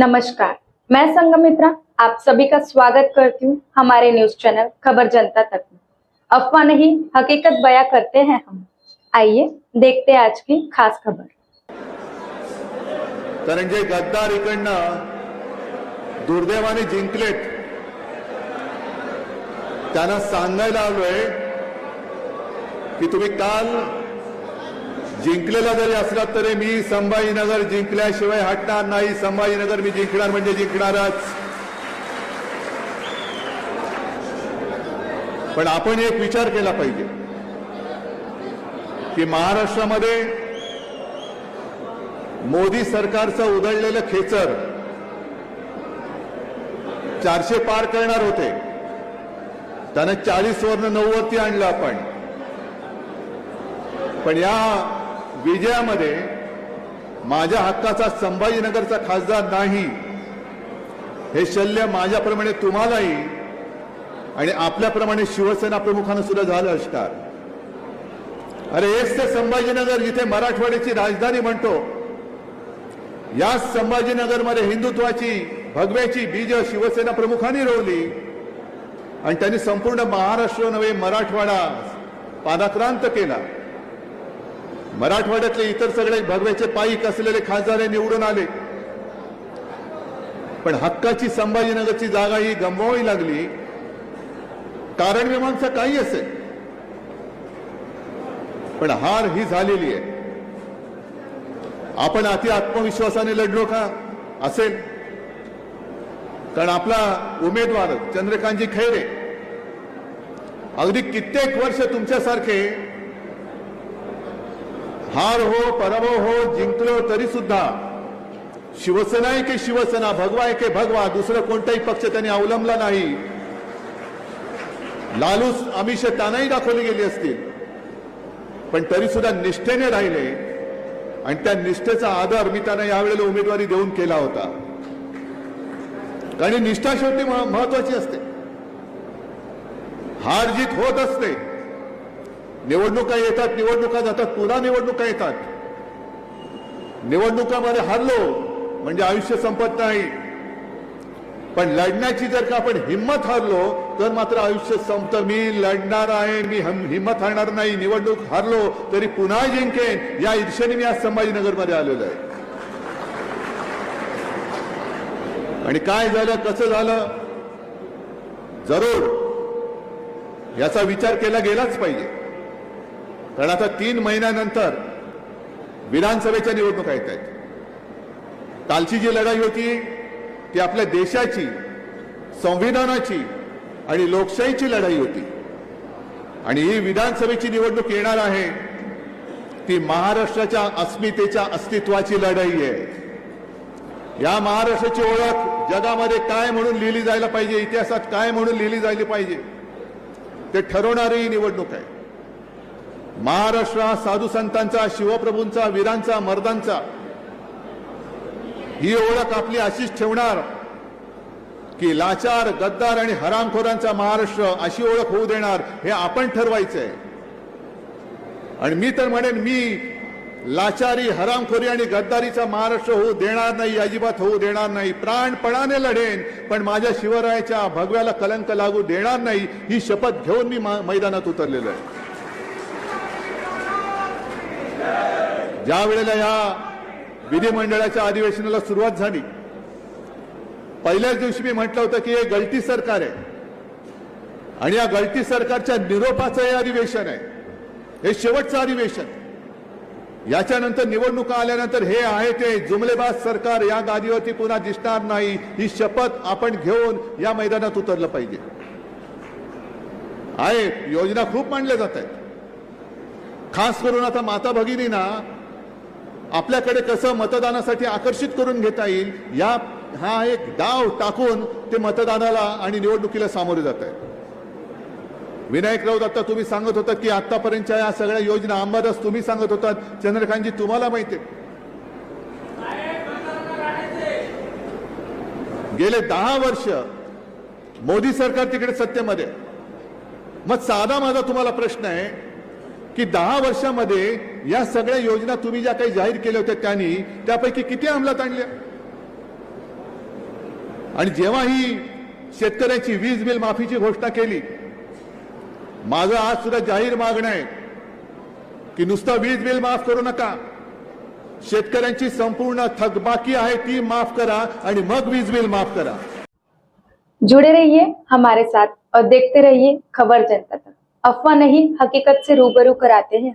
नमस्कार, मैं संगमित्रा आप सभी का स्वागत करती हूँ हमारे न्यूज़ चैनल खबर जनता तक में। अफवाह नहीं, हकीकत बयां करते हैं हम। आइए, देखते हैं आज की खास खबर। कारण गद्दार इकडनं दुर्दैवाने जिंकलेत, त्यांना सांगायला आलोय की तुम्ही काल जिंकलेला जरी असला तरी मी संभाजीनगर जिंकल्याशिवाय हटणार नाही. संभाजीनगर मी जिंकणार म्हणजे जिंकणारच. पण आपण एक विचार केला पाहिजे की महाराष्ट्रामध्ये मोदी सरकारचं उधळलेलं खेचर चारशे पार करणार होते. त्यानं चाळीस वरनं नव्वदती आणलं आपण. पण या विजयामध्ये माझ्या हक्काचा संभाजीनगरचा खासदार नाही. हे शल्य माझ्याप्रमाणे तुम्हालाही आणि आपल्याप्रमाणे शिवसेना प्रमुखांना सुद्धा झालं असणार. अरे एस ते संभाजीनगर जिथे मराठवाड्याची राजधानी म्हणतो या संभाजीनगरमध्ये हिंदुत्वाची भगव्याची बीज शिवसेना प्रमुखांनी रोवली आणि त्यांनी संपूर्ण महाराष्ट्र नव्हे मराठवाडा पादाक्रांत केला. मराठवाड्यातले इतर सगळे भगव्याचे पायीक असलेले खासदार निवडून आले. पण हक्काची संभाजीनगरची जागा ही गमवावी लागली. कारण मीमांसा काही असेल. पण हार ही झालेली आहे. आपण अति आत्मविश्वासाने लढलो का? असेल. कारण आपला उमेदवार चंद्रकांतजी खैरे. अगदी कित्येक वर्ष तुमच्यासारखे हार हो पराभव हो जिंकलो तरी सुद्धा. शिवसेना आहे की शिवसेना भगवा आहे की भगवा दुसरं कोणताही पक्ष त्यांनी अवलंबला नाही. लालूस अमिष त्यांनाही दाखवली गेली असतील. पण तरी सुद्धा निष्ठेने राहिले. आणि त्या निष्ठेचा आदर मी त्यांना यावेळेला उमेदवारी देऊन केला होता. कारण निष्ठा शेवटी महत्वाची असते. हार जीत होत असते. निवडणुका येतात निवडणुका जातात पुन्हा निवडणुका येतात. निवडणुकामध्ये हरलो म्हणजे आयुष्य संपत नाही. पण लढण्याची जर का आपण हिंमत हरलो तर मात्र आयुष्य संपतं मी लढणार आहे मी हिंमत हारणार नाही. निवडणूक हारलो तरी पुन्हा जिंकेन या ईर्षेने मी आज संभाजीनगरमध्ये आलेलो आहे. आणि काय झालं कसं झालं? जरूर. याचा विचार केला गेलाच पाहिजे. कारण आता तीन महिन्यानंतर विधानसभेच्या निवडणुका येत आहेत कालची जी लढाई होती ती आपल्या देशाची संविधानाची आणि लोकशाहीची लढाई होती. आणि ही विधानसभेची निवडणूक येणार आहे ती महाराष्ट्राच्या अस्मितेच्या अस्तित्वाची लढाई आहे. या महाराष्ट्राची ओळख जगामध्ये काय म्हणून लिहिली जायला पाहिजे इतिहासात काय म्हणून लिहिली जायली पाहिजे ते ठरवणारी ही निवडणूक आहे. महाराष्ट्र हा साधू संतांचा शिवप्रभूंचा वीरांचा मर्दांचा. ही ओळख आपली अशीच ठेवणार की लाचार गद्दार आणि हरामखोरांचा महाराष्ट्र अशी ओळख होऊ देणार हे आपण ठरवायचंय. आणि मी तर म्हणेन मी लाचारी हरामखोरी आणि गद्दारीचा महाराष्ट्र होऊ देणार नाही अजिबात होऊ देणार नाही. प्राणपणाने लढेन पण माझ्या शिवरायाच्या भगव्याला कलंक लागू देणार नाही ही शपथ घेऊन मी मैदानात उतरलेलो आहे. ज्या वेळेला या विधिमंडळाच्या अधिवेशनाला सुरुवात झाली पहिल्याच दिवशी मी म्हटलं होतं की हे गलती सरकार आहे. आणि या गलती सरकारच्या निरोपाचं हे अधिवेशन आहे. हे शेवटचं अधिवेशन. याच्यानंतर निवडणुका आल्यानंतर हे आहे ते जुमलेबाज सरकार या गादीवरती पुन्हा दिसणार नाही ही शपथ आपण घेऊन या मैदानात उतरलं पाहिजे. आहे योजना खूप मांडल्या जात आहेत. खास करून आता माता भगिनींना आपल्याकडे कसं मतदानासाठी आकर्षित करून घेता येईल या हा एक डाव टाकून ते मतदानाला आणि निवडणुकीला सामोरे जात आहे विनायक राऊत आता तुम्ही सांगत होता की आतापर्यंतच्या या सगळ्या योजना अंबादास तुम्ही सांगत होतात चंद्रकांतजी तुम्हाला माहिती आहे. गेले दहा वर्ष मोदी सरकार तिकडे सत्तेमध्ये मग साधा माझा तुम्हाला प्रश्न आहे की दहा वर्षामध्ये या सगळ्या योजना तुम्ही ज्या काही जाहीर केल्या होत्या त्यांनी त्यापैकी किती अंमलात आणल्या? आणि जेव्हा ही शेतकऱ्यांची वीज बिल माफीची घोषणा केली माझं आज सुद्धा जाहीर मागणं आहे की नुसतं वीज बिल माफ करू नका. शेतकऱ्यांची संपूर्ण थकबाकी आहे ती माफ करा आणि मग वीज बिल माफ करा. जुड़े रहिए हमारे साथ और देखते रहिए खबर जनता तक. अफवाह नहीं हकीकत से रूबरू कराते हैं